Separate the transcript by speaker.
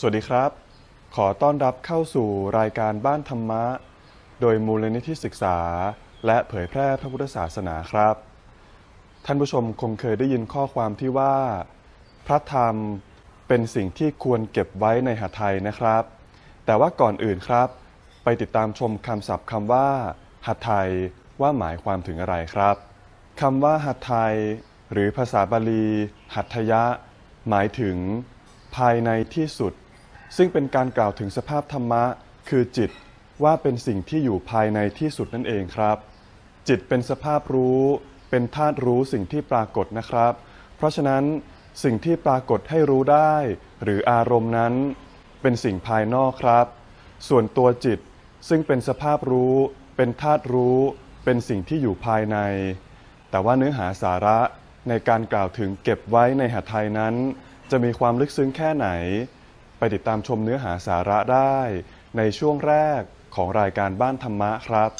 Speaker 1: สวัสดีครับ ขอต้อนรับเข้าสู่รายการบ้านธรรมะ โดยมูลนิธิศึกษา และเผยแพร่พระพุทธศาสนาครับ ท่านผู้ชมคงเคยได้ยินข้อความที่ว่า พระธรรมเป็นสิ่งที่ควรเก็บไว้ในหทัยนะครับ แต่ว่าก่อนอื่นครับ ไปติดตามชมคำศัพท์คำว่าหัตถยว่าหมายความถึงอะไรครับคำว่าหัตถยหรือภาษาบาลี หัตถยะ หมายถึง ภายในที่สุด ซึ่งเป็นการกล่าวถึงสภาพธรรมะ คือจิตว่าเป็นสิ่งที่อยู่ภายในที่สุดนั่นเองครับ จิตเป็นสภาพรู้ เป็นธาตุรู้สิ่งที่ปรากฏนะครับ เพราะฉะนั้นสิ่งที่ปรากฏให้รู้ได้ หรืออารมณ์นั้น เป็นสิ่งภายนอกครับ ส่วนตัวจิตซึ่งเป็นสภาพรู้ เป็นธาตุรู้ เป็นสิ่งที่อยู่ภายใน แต่ว่าเนื้อหาสาระในการกล่าวถึงเก็บไว้ในหทัยนั้น จะมีความลึกซึ้งแค่ไหน ไปติดตามชมเนื้อหาสาระได้ ในช่วงแรกของรายการบ้านธรรมะครับ